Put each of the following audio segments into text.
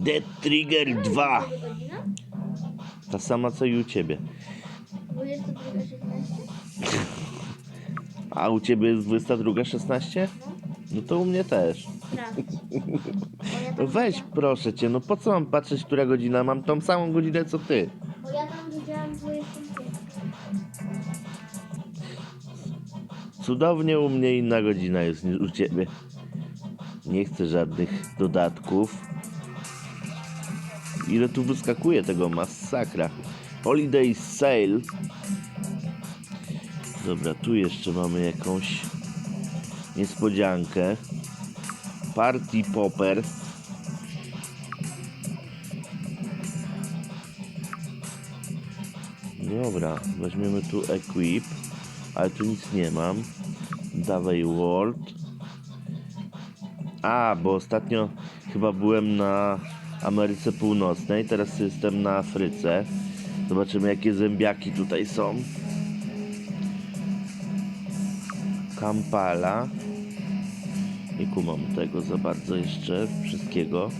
Dead Trigger 2. Godzina? Ta sama co i u ciebie. 22.16? A u ciebie jest 22.16? No to u mnie też. No weź proszę cię, no po co mam patrzeć, która godzina? Mam tą samą godzinę co ty. Bo ja tam widziałam 25. Cudownie u mnie inna godzina jest niż u ciebie. Nie chcę żadnych dodatków. Ile tu wyskakuje tego masakra. Holiday Sale. Dobra, tu jeszcze mamy jakąś niespodziankę. Party Popper. Dobra, weźmiemy tu Equip, ale tu nic nie mam. Dawaj World. A, bo ostatnio chyba byłem na Ameryce Północnej, teraz jestem na Afryce. Zobaczymy jakie zębiaki tutaj są. Kampala. Nie kumam tego za bardzo jeszcze, wszystkiego.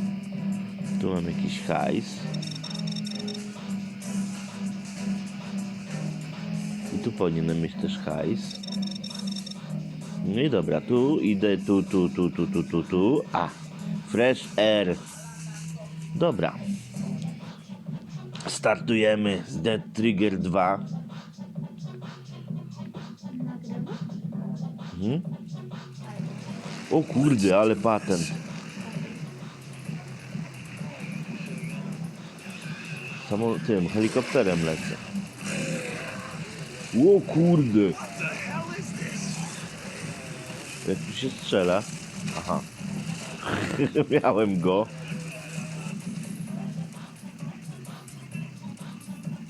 Tu mam jakiś hajs. I tu powinienem mieć też hajs. No i dobra, tu idę, tu, tu, tu, tu, tu, tu, tu. A, fresh air. Dobra. Startujemy z Dead Trigger 2. Nagrywa? Mhm. O kurde, ale patent. Samo tym, helikopterem lecę. O kurde. Jak tu się strzela? Aha. Miałem go.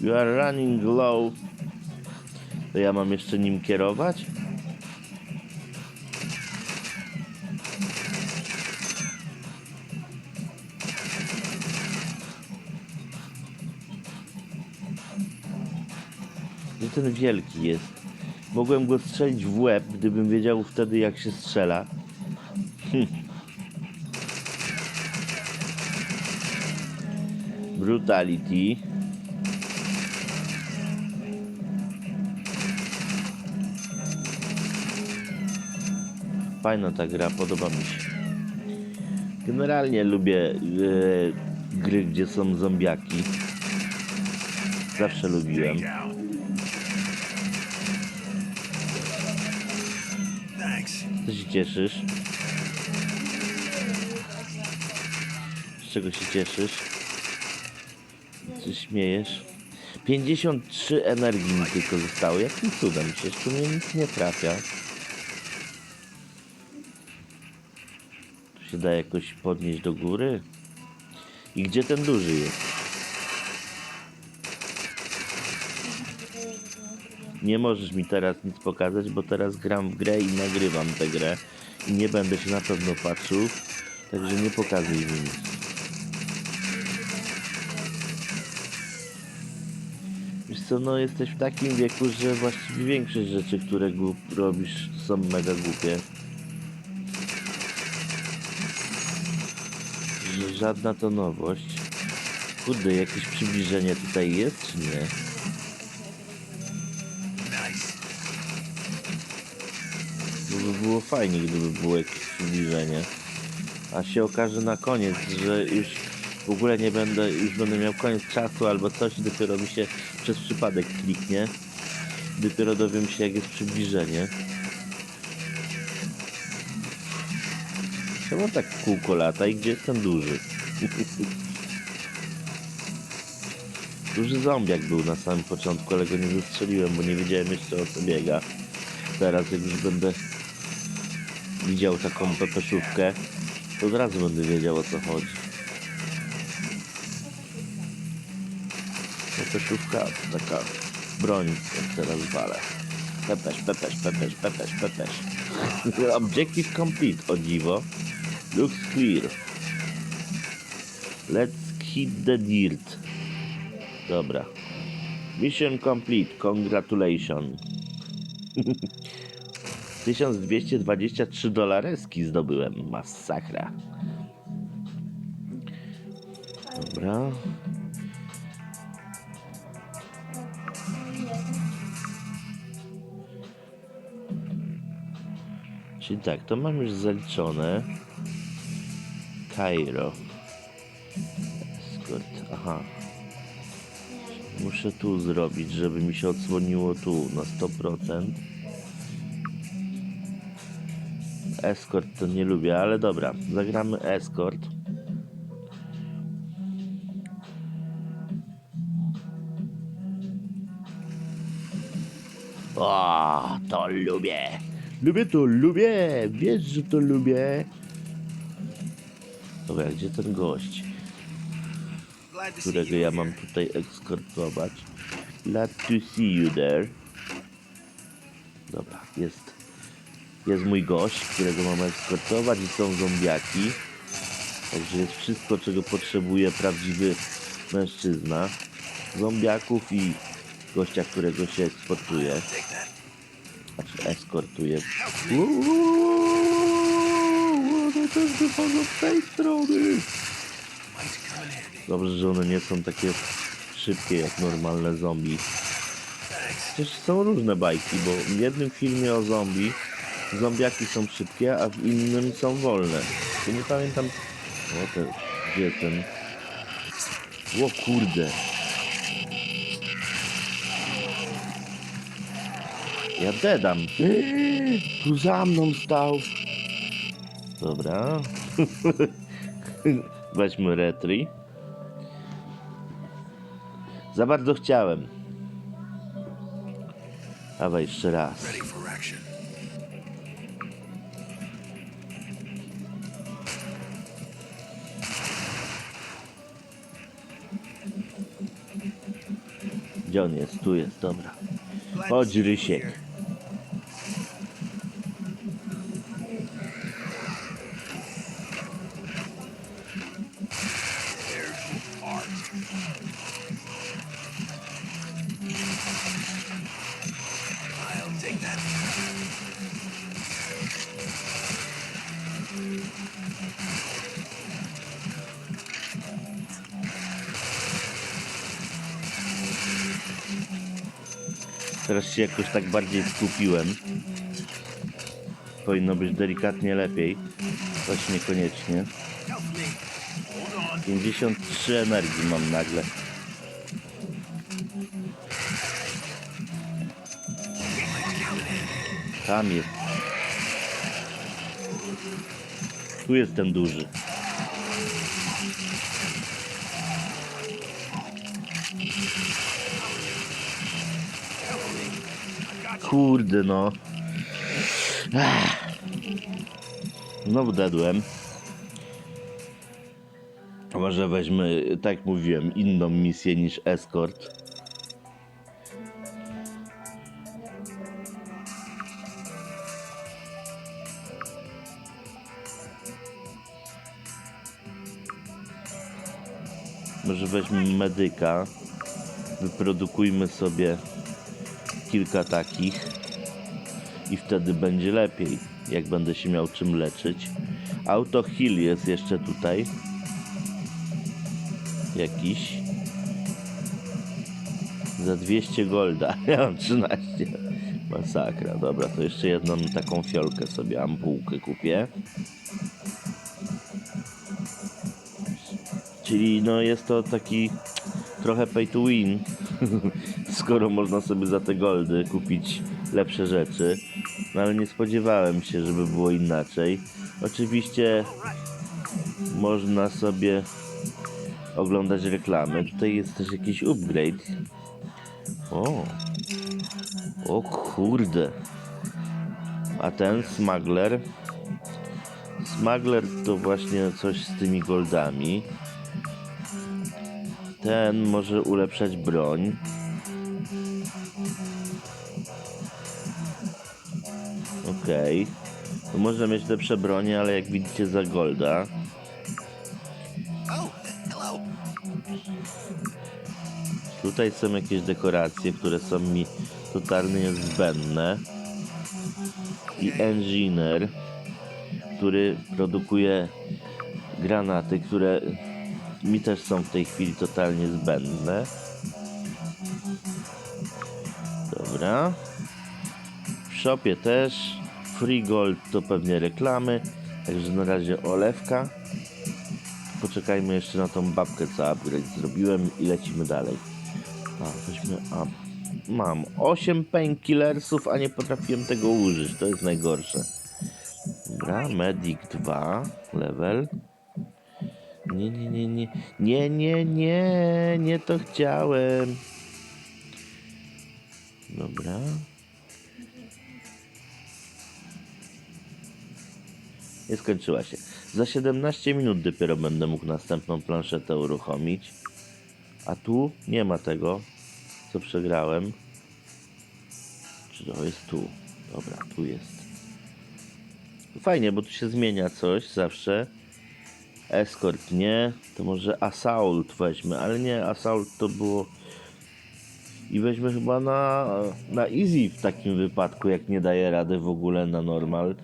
You are running low. To ja mam jeszcze nim kierować? Gdzie ten wielki jest? Mogłem go strzelić w łeb, gdybym wiedział wtedy jak się strzela. Hm. Brutality. Fajna ta gra, podoba mi się. Generalnie lubię e, gry, gdzie są zombiaki. Zawsze lubiłem. Co się cieszysz? Z czego się cieszysz? Czy śmiejesz? 53 energii mi tylko zostało. Jakim cudem? Przecież tu mnie nic nie trafia. Się da jakoś podnieść do góry? I gdzie ten duży jest? Nie możesz mi teraz nic pokazać, bo teraz gram w grę i nagrywam tę grę. I nie będę się na pewno patrzył, także nie pokazuj mi nic. Wiesz co, no jesteś w takim wieku, że właściwie większość rzeczy, które robisz są mega głupie. Żadna to nowość. Kurde, jakieś przybliżenie tutaj jest, czy nie? To by było fajnie, gdyby było jakieś przybliżenie. A się okaże na koniec, że już w ogóle nie będę, już będę miał koniec czasu albo coś dopiero mi się przez przypadek kliknie. Dopiero dowiem się jak jest przybliżenie. Czemu tak kółko lata i gdzie jest ten duży? Duży zombiak był na samym początku, ale go nie zastrzeliłem, bo nie wiedziałem jeszcze o co biega. Teraz jak już będę widział taką pepeszówkę, to od razu będę wiedział o co chodzi. Pepeszówka to taka broń, jak teraz walę. Pepesz, pepesz, pepesz, pepesz, pepesz. Objective complete, o dziwo. Looks clear. Let's hit the dirt. Dobra. Mission complete, congratulations. 1223 dolareski zdobyłem. Masakra. Dobra. Czyli tak, to mam już zaliczone. Cairo. Escort, aha. Muszę tu zrobić, żeby mi się odsłoniło tu na 100%. Escort to nie lubię, ale dobra, zagramy escort. O, to lubię. Lubię to, lubię. Wiesz, że to lubię. Dobra, gdzie ten gość, którego ja mam tutaj eskortować? Glad to see you there. Dobra, jest. Jest mój gość, którego mam eskortować i są zombiaki. Także jest wszystko, czego potrzebuje prawdziwy mężczyzna. Zombiaków i gościa, którego się that. Znaczy eskortuje. Uuuu, Też wychodzą z tej strony. Dobrze, że one nie są takie szybkie jak normalne zombie. Przecież są różne bajki, bo w jednym filmie o zombie zombiaki są szybkie, a w innym są wolne. Ja nie pamiętam... O, ten... Gdzie ten... O kurde. Ja dedam. Tu za mną stał. Dobra. Weźmy retri. Za bardzo chciałem. Dawaj jeszcze raz. Gdzie on jest? Tu jest, dobra. Chodź, Rysiek. Teraz się jakoś tak bardziej skupiłem. Powinno być delikatnie lepiej. Choć niekoniecznie. Help me. Hold on. 53 energii mam nagle. Tam jest. Tu jest ten duży. Kurde no. Ach. Znowu dadłem. Może weźmy, tak mówiłem, inną misję niż escort. Może weźmy medyka. Wyprodukujmy sobie kilka takich. I wtedy będzie lepiej, jak będę się miał czym leczyć. Auto heal jest jeszcze tutaj jakiś za 200 golda. Ja mam 13. Masakra. Dobra, to jeszcze jedną taką fiolkę sobie, ampułkę kupię. Czyli no jest to taki trochę pay to win, skoro można sobie za te goldy kupić lepsze rzeczy. No ale nie spodziewałem się, żeby było inaczej. Oczywiście można sobie oglądać reklamy. Tutaj jest też jakiś upgrade. O. O kurde. A ten smuggler. Smuggler to właśnie coś z tymi goldami. Ten może ulepszać broń. Okej. To można mieć lepsze bronie, ale jak widzicie za golda. Tutaj są jakieś dekoracje, które są mi totalnie zbędne. I engineer, który produkuje granaty, które mi też są w tej chwili totalnie zbędne. Dobra. W shopie też. Free Gold to pewnie reklamy. Także na razie olewka. Poczekajmy jeszcze na tą babkę, co upgrade zrobiłem i lecimy dalej. A, weźmy up. Mam 8 painkillersów, a nie potrafiłem tego użyć. To jest najgorsze. Dobra, Medic 2 level. Nie, nie, nie, nie. Nie, nie, nie. Nie to chciałem. Dobra. Nie skończyła się. Za 17 minut dopiero będę mógł następną planszetę uruchomić. A tu nie ma tego, co przegrałem. Czy to jest tu? Dobra, tu jest. Fajnie, bo tu się zmienia coś zawsze. Escort nie, to może Assault weźmy, ale nie, Assault to było... I weźmy chyba na, na Easy w takim wypadku, jak nie daje rady w ogóle na normal.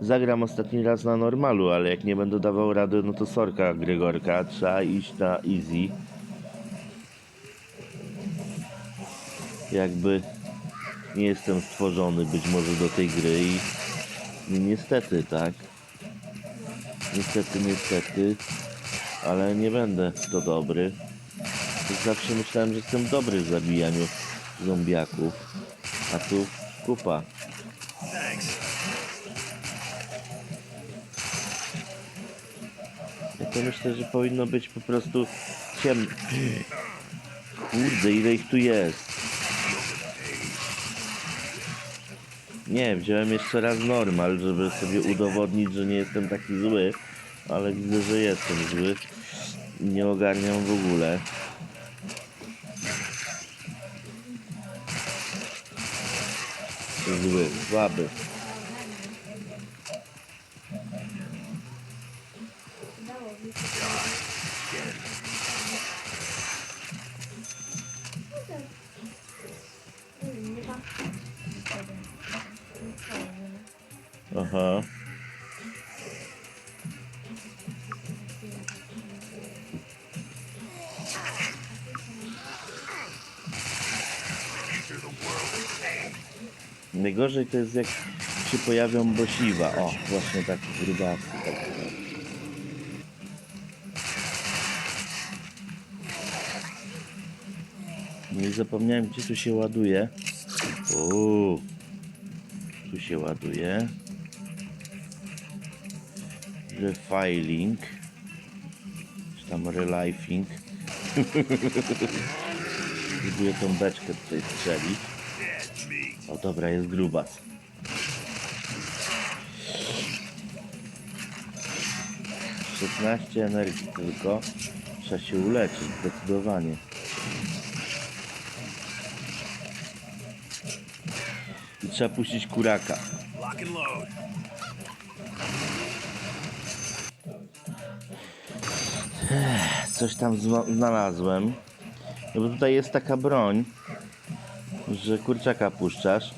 Zagram ostatni raz na normalu, ale jak nie będę dawał rady, no to sorka Gregorka, trzeba iść na Easy. Jakby nie jestem stworzony być może do tej gry i niestety, tak. Niestety, niestety, ale nie będę to dobry. Zawsze myślałem, że jestem dobry w zabijaniu zombiaków, a tu kupa. Ja to myślę, że powinno być po prostu ciemno. Kurde, ile ich tu jest. Nie, wziąłem jeszcze raz normal, żeby sobie udowodnić, że nie jestem taki zły, ale widzę, że jestem zły. Nie ogarniam w ogóle. Zły, słaby. Aha. Najgorzej to jest jak się pojawią bosiwa. O, właśnie tak grubasy. Tak. Nie zapomniałem gdzie tu się ładuje. Uuu. Tu się ładuje. Refiling. Czy tam relifing. Próbuję tą beczkę tutaj strzelić. O dobra, jest grubas. Szesnaście energii tylko. Trzeba się uleczyć, zdecydowanie. I trzeba puścić kuraka. Load. Coś tam zna- znalazłem. No bo tutaj jest taka broń, że kurczaka puszczasz.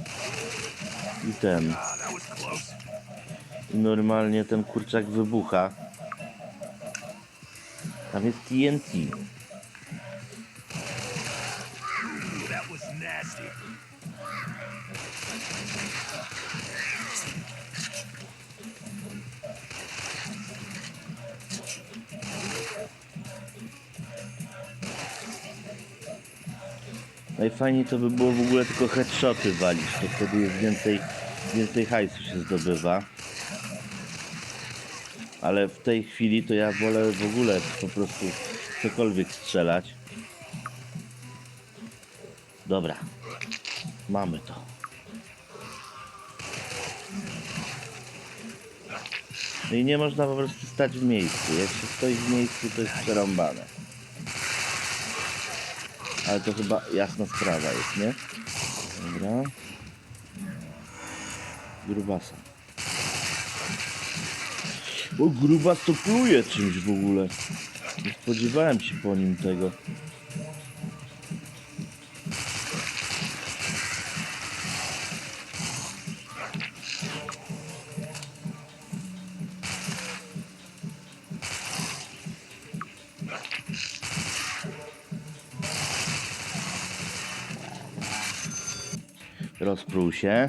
I ten. I normalnie ten kurczak wybucha. Tam jest TNT. Najfajniej to by było w ogóle tylko headshoty walić, to wtedy jest więcej, więcej hajsu się zdobywa. Ale w tej chwili to ja wolę w ogóle po prostu cokolwiek strzelać. Dobra. Mamy to. No i nie można po prostu stać w miejscu. Jak się stoi w miejscu, to jest przerąbane. Ale to chyba jasna sprawa jest, nie? Dobra. Grubasa. Bo grubas to pluje czymś w ogóle. Nie spodziewałem się po nim tego. Rozprół się.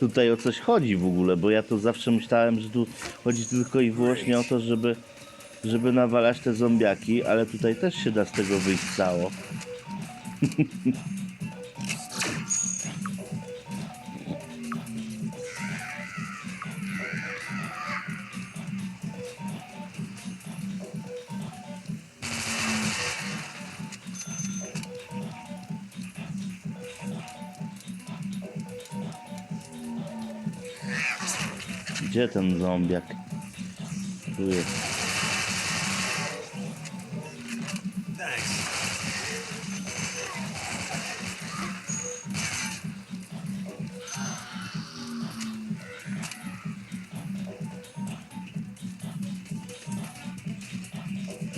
Tutaj o coś chodzi w ogóle, bo ja to zawsze myślałem, że tu chodzi tylko i wyłącznie o to, żeby, żeby nawalać te zombiaki, ale tutaj też się da z tego wyjść cało. Gdzie ten zombiak? Tu jest.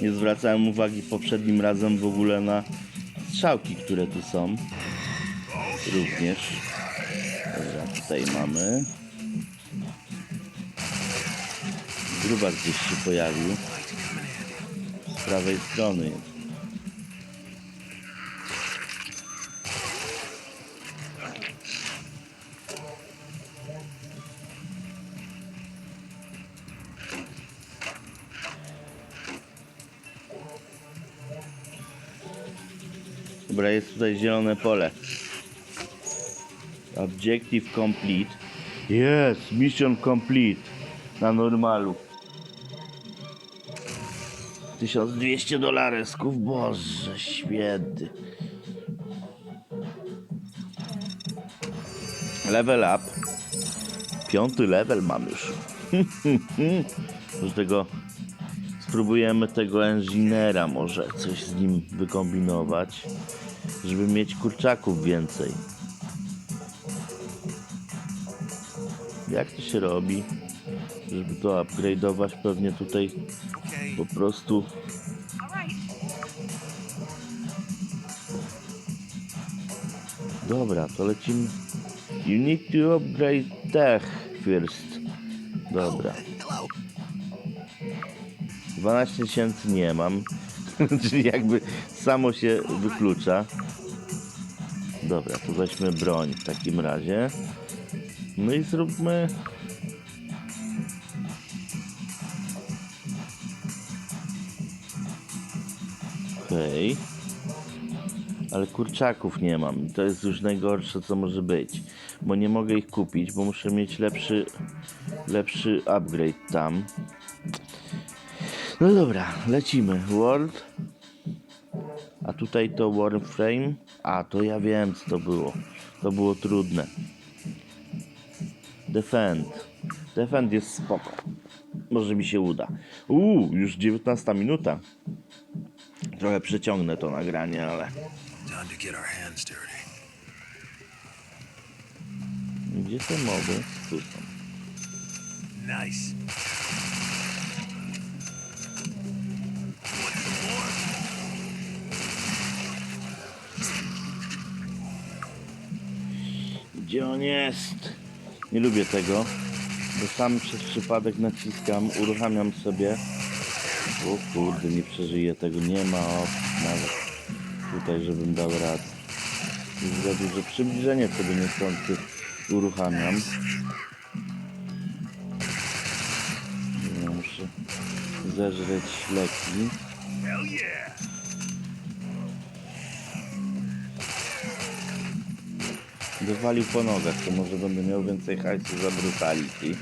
Nie zwracałem uwagi poprzednim razem w ogóle na strzałki, które tu są. Również. Dobra, tutaj mamy. Grubas gdzieś się pojawił. Z prawej strony jest. Dobra, jest tutaj zielone pole. Objective complete. Jest, mission complete. Na normalu. 1200 dolaresków, Boże święty. Level up. Piąty level mam już. Z tego spróbujemy tego engineera może coś z nim wykombinować, żeby mieć kurczaków więcej. Jak to się robi? Żeby to upgrade'ować pewnie tutaj. Po prostu Dobra, to lecimy. You need to upgrade tech first. Dobra. Hello. 12 tysięcy nie mam. Czyli jakby samo się wyklucza. Dobra, to weźmy broń w takim razie. No i zróbmy. Okej. Ale kurczaków nie mam. To jest już najgorsze, co może być. Bo nie mogę ich kupić, bo muszę mieć lepszy, lepszy upgrade tam. No dobra, lecimy. World. A tutaj to Warframe. A, to ja wiem co to było. To było trudne. Defend. Defend jest spoko. Może mi się uda. Uuu, już 19 minuta. Trochę przeciągnę to nagranie, ale... Gdzie te moby? Tu są. Nice. Gdzie on jest? Nie lubię tego, bo sam przez przypadek naciskam, uruchamiam sobie. O kurde, nie przeżyję tego, nie ma nawet tutaj, żebym dał radę. Jest za duże przybliżenie sobie niechcący uruchamiam. Muszę zeżreć leki. Wywalił po nogach, to może będę miał więcej hajsu za brutality.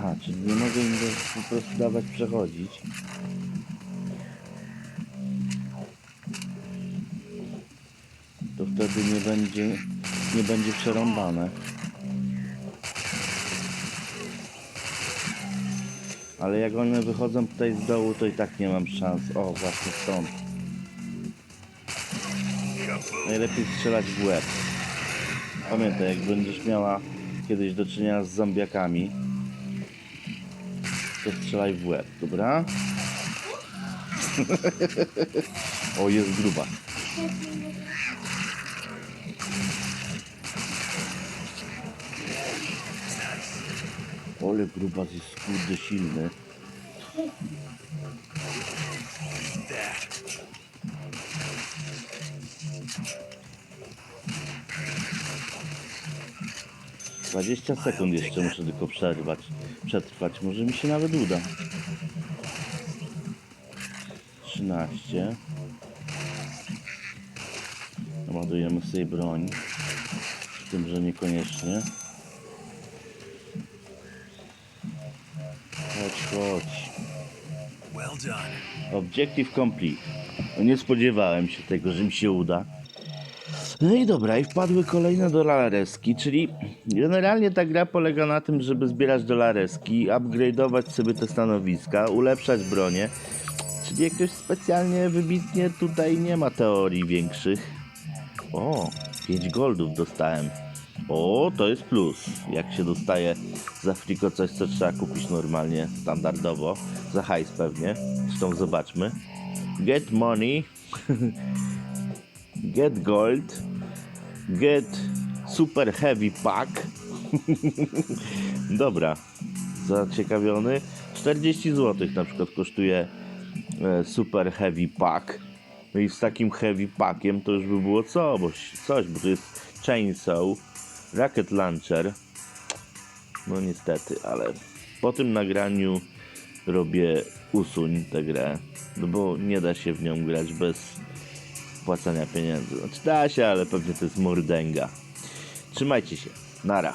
Aha, czyli nie mogę im po prostu dawać przechodzić. To wtedy nie będzie, nie będzie przerąbane. Ale jak one wychodzą tutaj z dołu, to i tak nie mam szans. O, właśnie stąd. Najlepiej strzelać w łeb. Pamiętaj, jak będziesz miała kiedyś do czynienia z zombiakami, to strzelaj w łeb, dobra? o, jest gruba. Ole gruba jest kurde silny. 20 sekund jeszcze muszę tylko przerwać, przetrwać. Może mi się nawet uda. 13. Ładujemy sobie broń. Z tym, że niekoniecznie. Chodź, chodź. Well done. Objective complete. No nie spodziewałem się tego, że mi się uda. No i dobra, i wpadły kolejne dolareski, czyli generalnie ta gra polega na tym, żeby zbierać dolareski, upgrade'ować sobie te stanowiska, ulepszać bronię, czyli jakoś specjalnie wybitnie tutaj nie ma teorii większych. O, 5 goldów dostałem. O, to jest plus. Jak się dostaje za friko coś, co trzeba kupić normalnie, standardowo, za hajs pewnie. Zresztą zobaczmy. Get money. Get gold. Get super heavy pack. Dobra. Zaciekawiony. 40 zł na przykład kosztuje e, super heavy pack. No i z takim heavy packiem to już by było co, bo, coś, bo to jest chainsaw, rocket launcher. No niestety, ale po tym nagraniu robię usuń tę grę, no bo nie da się w nią grać bez płacenia pieniędzy. Znaczy da się, ale pewnie to jest mordęga. Trzymajcie się. Nara.